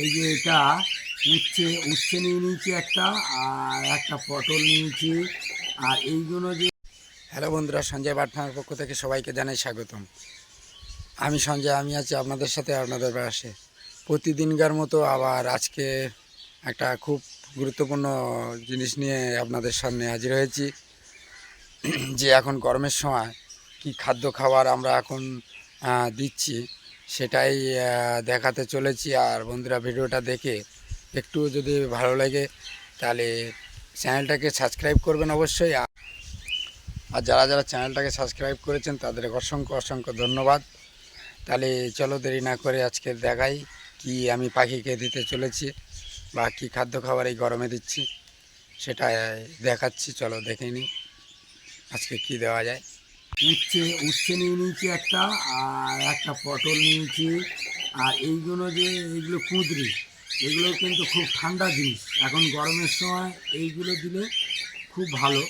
এই যে এটা উচ্ছে উচ্ছে নিয়ে নিয়েছি একটা, আর একটা পটল নিয়েছি। আর এইগুলো যে হ্যালো বন্ধুরা, সঞ্জয় বাটফার পক্ষ থেকে সবাইকে জানাই স্বাগতম। আমি সঞ্জয়, আমি আছি আপনাদের সাথে আপনাদের পাশে। প্রতিদিনকার মতো আবার আজকে একটা খুব গুরুত্বপূর্ণ জিনিস নিয়ে আপনাদের সামনে হাজির হয়েছি। যে এখন গরমের সময় কি খাদ্য খাবার আমরা এখন দিচ্ছি সেটাই দেখাতে চলেছি। আর বন্ধুরা, ভিডিওটা দেখে একটু যদি ভালো লাগে, তাহলে চ্যানেলটাকে সাবস্ক্রাইব করবেন অবশ্যই। আর যারা যারা চ্যানেলটাকে সাবস্ক্রাইব করেছেন, তাদের অসংখ্য অসংখ্য ধন্যবাদ। তাহলে চলো দেরি না করে আজকে দেখাই কি আমি পাখিকে দিতে চলেছি বা কী খাদ্য খাবার এই গরমে দিচ্ছি সেটা দেখাচ্ছি। চলো দেখে নিই আজকে কি দেওয়া যায়। উচ্ছে উচ্ছে নিয়ে নিয়েছি একটা, আর একটা পটল নিয়েছি। আর এইগুলো যে, এইগুলো কুঁদরি, এগুলো কিন্তু খুব ঠান্ডা জিনিস। এখন গরমের সময় এইগুলো দিলে খুব ভালো।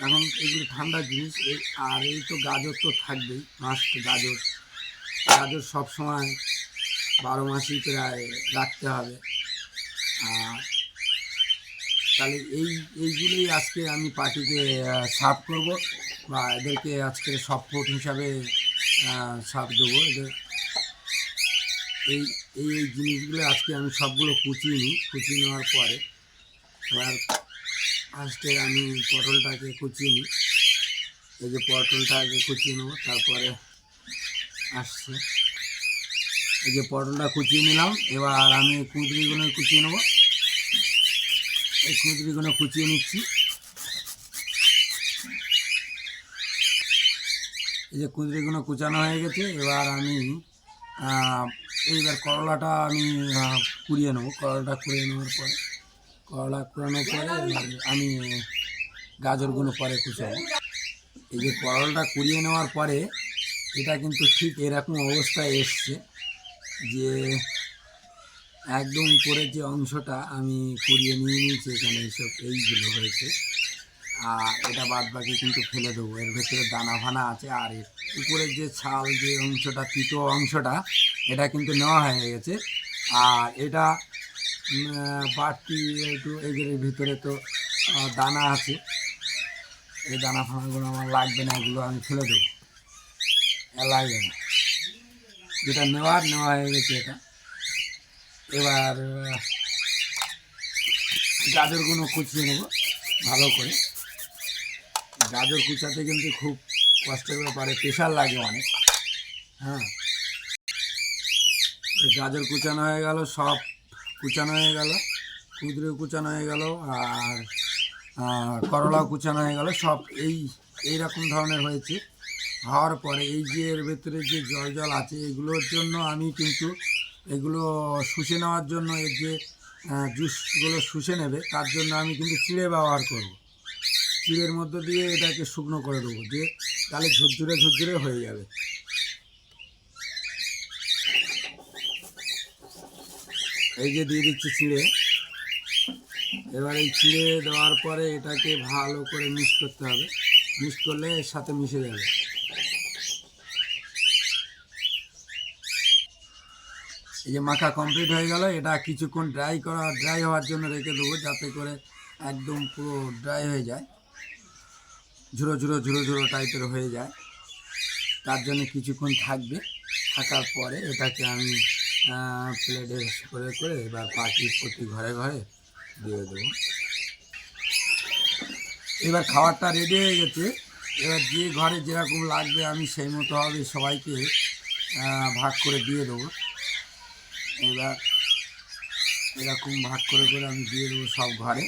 এখন এগুলো ঠান্ডা জিনিস। এই, আর এই তো গাজর তো থাকবেই মাস্ট গাজর। গাজর সব সময় বারো মাসই প্রায় রাখতে হবে। আর তাহলে এই, এইগুলোই আজকে আমি পার্টিকে সার্ভ করব বা এদেরকে আজকে সব হিসাবে সার্ভ দেবো। এদের, এই এই এই জিনিসগুলো আজকে আমি সবগুলো কুচিয়ে নিই, কুচিয়ে নেওয়ার পরে এবার ফার্স্টে আমি পটলটাকে কুচিয়ে নিই। এই যে পটলটাকে কুচিয়ে নেব, তারপরে আসছে। এই যে পটলটা কুচিয়ে নিলাম, এবার আমি কুঁদরিগুলো কুচিয়ে নেব। এই কুঁদরিগুলো কুচিয়ে নিচ্ছি। এই যে কুঁদরিগুলো কুচানো হয়ে গেছে, এবার আমি এইবার করলাটা আমি কুড়িয়ে নেব। করলাটা কুড়িয়ে নেওয়ার পরে, করলা কুড়ানোর পরে আমি গাজরগুলো পরে কুচাবো। এই যে করলটা কুড়িয়ে নেওয়ার পরে, এটা কিন্তু ঠিক এরকম অবস্থায় এসছে যে একদম উপরের যে অংশটা আমি কুড়িয়ে নিয়ে নিয়েছি, এখানে এইসব এইগুলো হয়েছে। আর এটা বাদ বাকি কিন্তু ফেলে দেবো। এর ভেতরে দানা ফানা আছে আর এর উপরের যে ছাল যে অংশটা, তিতো অংশটা, এটা কিন্তু নেওয়া হয়ে গেছে। আর এটা বাড়তি একটু এগুলোর ভিতরে তো দানা আছে। এই দানা ফানাগুলো আমার লাগবে না, এগুলো আমি ফেলে দেবো। লাগবে না যেটা নেওয়ার, নেওয়া হয়ে গেছে এটা। এবার গাজরগুলো কুচিয়ে নেব, ভালো করে। গাজর কুচাতে কিন্তু খুব কষ্টের ব্যাপারে, প্রেশার লাগে অনেক। হ্যাঁ। গাজর কুচানো হয়ে গেল, সব কুচানো হয়ে গেল কুদরে কুচানো হয়ে গেল, আর করলাও কুচানো হয়ে গেল, সব এই এই রকম ধরনের হয়েছে। হওয়ার পরে এই যে এর ভেতরে যে জল জল আছে, এগুলোর জন্য আমি কিন্তু এগুলো শুষে নেওয়ার জন্য এর যে জুসগুলো শুষে নেবে, তার জন্য আমি কিন্তু চিড়ে ব্যবহার করব। চিড়ের মধ্য দিয়ে এটাকে শুকনো করে দেবো যে তাহলে ঝুরঝুরে ঝুরঝুরে হয়ে যাবে। এই যে দিয়ে দিচ্ছি চিড়ে। এবার এই চিড়ে দেওয়ার পরে এটাকে ভালো করে মিক্স করতে হবে। মিক্স করলে এর সাথে মিশে যাবে। এই যে মাখা কমপ্লিট হয়ে গেল, এটা কিছুক্ষণ ড্রাই করা ড্রাই হওয়ার জন্য রেখে দেবো যাতে করে একদম পুরো ড্রাই হয়ে যায়। ঝুরো ঝুরো ঝুরো ঝুরো টাইপের হয়ে যায়। তার জন্য কিছুক্ষণ থাকবে। থাকার পরে এটাকে আমি প্লেটে করে করে এবার পাখির প্রতি ঘরে ঘরে দিয়ে দেবো। এবার খাবারটা রেডি হয়ে গেছে। এবার যে ঘরে যেরকম লাগবে আমি সেই মতো হবে সবাইকে ভাগ করে দিয়ে দেবো। এবার এরকম ভাগ করে করে আমি দিয়ে দেবো সব ঘরে।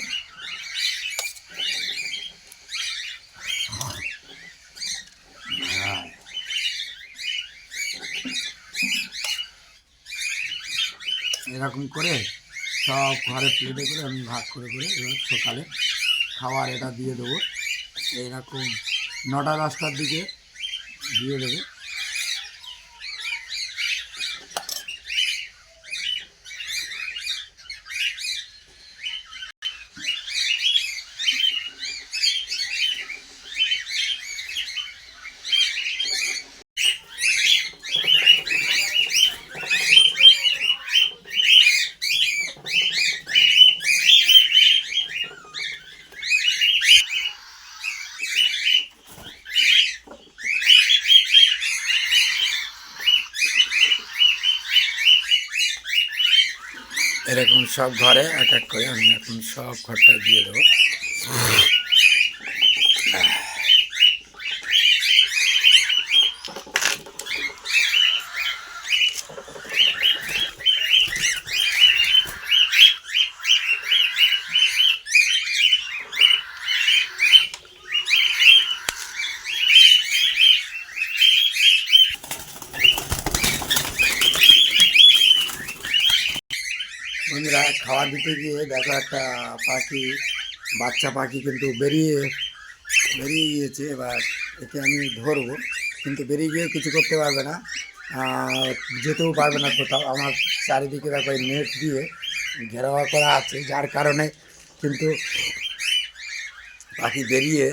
এরকম করে সব ঘরে প্লেটে করে আমি ভাগ করে করে এবার সকালে খাবার এটা দিয়ে দেবো এরকম নটা দশটার দিকে দিয়ে দেবে এরকম সব ঘরে এক এক করে আমি এখন সব ঘরটা দিয়ে দেবো। বন্ধুরা, খাবার দিতে গিয়ে দেখো একটা পাখি, বাচ্চা পাখি কিন্তু বেরিয়ে বেরিয়ে গিয়েছে। এবার একে আমি ধরবো, কিন্তু বেরিয়ে গিয়ে কিছু করতে পারবে না। যেতেও পারবে না কোথাও। আমার চারিদিকে দেখো নেট দিয়ে ঘেরাওয়া করা আছে, যার কারণে কিন্তু পাখি বেরিয়ে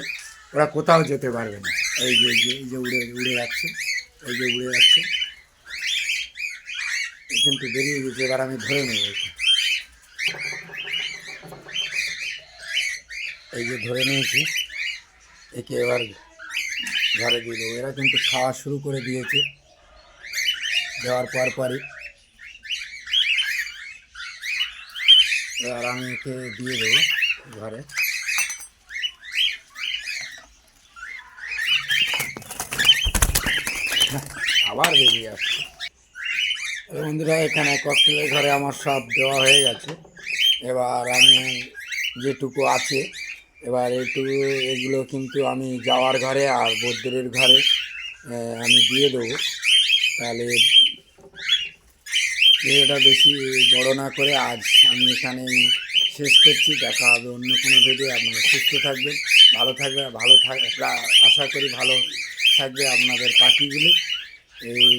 ওরা কোথাও যেতে পারবে না। এই যে এই যে এই যে উড়ে উড়ে যাচ্ছে, এই যে উড়ে যাচ্ছে। কিন্তু বেরিয়ে গেছে এবার আমি ধরে নেব। এই যে ধরে নিয়েছি, একে এবার ঘরে দিয়ে দেবো। এরা কিন্তু খাওয়া শুরু করে দিয়েছে। দেওয়ার পর পরই এবার আমি একে দিয়ে দেবো ঘরে। আবার বেরিয়ে আসছে। বন্ধুরা, এখানে ককটেলের ঘরে আমার সব দেওয়া হয়ে গেছে। এবার আমি যেটুকু আছে এবার এইটুকু এগুলো কিন্তু আমি যাওয়ার ঘরে আর বদ্রের ঘরে আমি দিয়ে দেবো। তাহলে ভিডিওটা বেশি বড় না করে আজ আমি এখানেই শেষ করছি। দেখা হবে অন্য কোনো ভিডিও। আপনারা সুস্থ থাকবেন, ভালো থাকবে ভালো থাক আশা করি ভালো থাকবে আপনাদের পাখিগুলি। এই,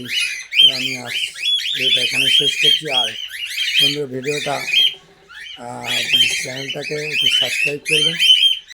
আমি আজ ভিডিওটা এখানে শেষ করছি। আর বন্ধুরা, ভিডিওটা চ্যানেলটাকে একটু সাবস্ক্রাইব করবেন।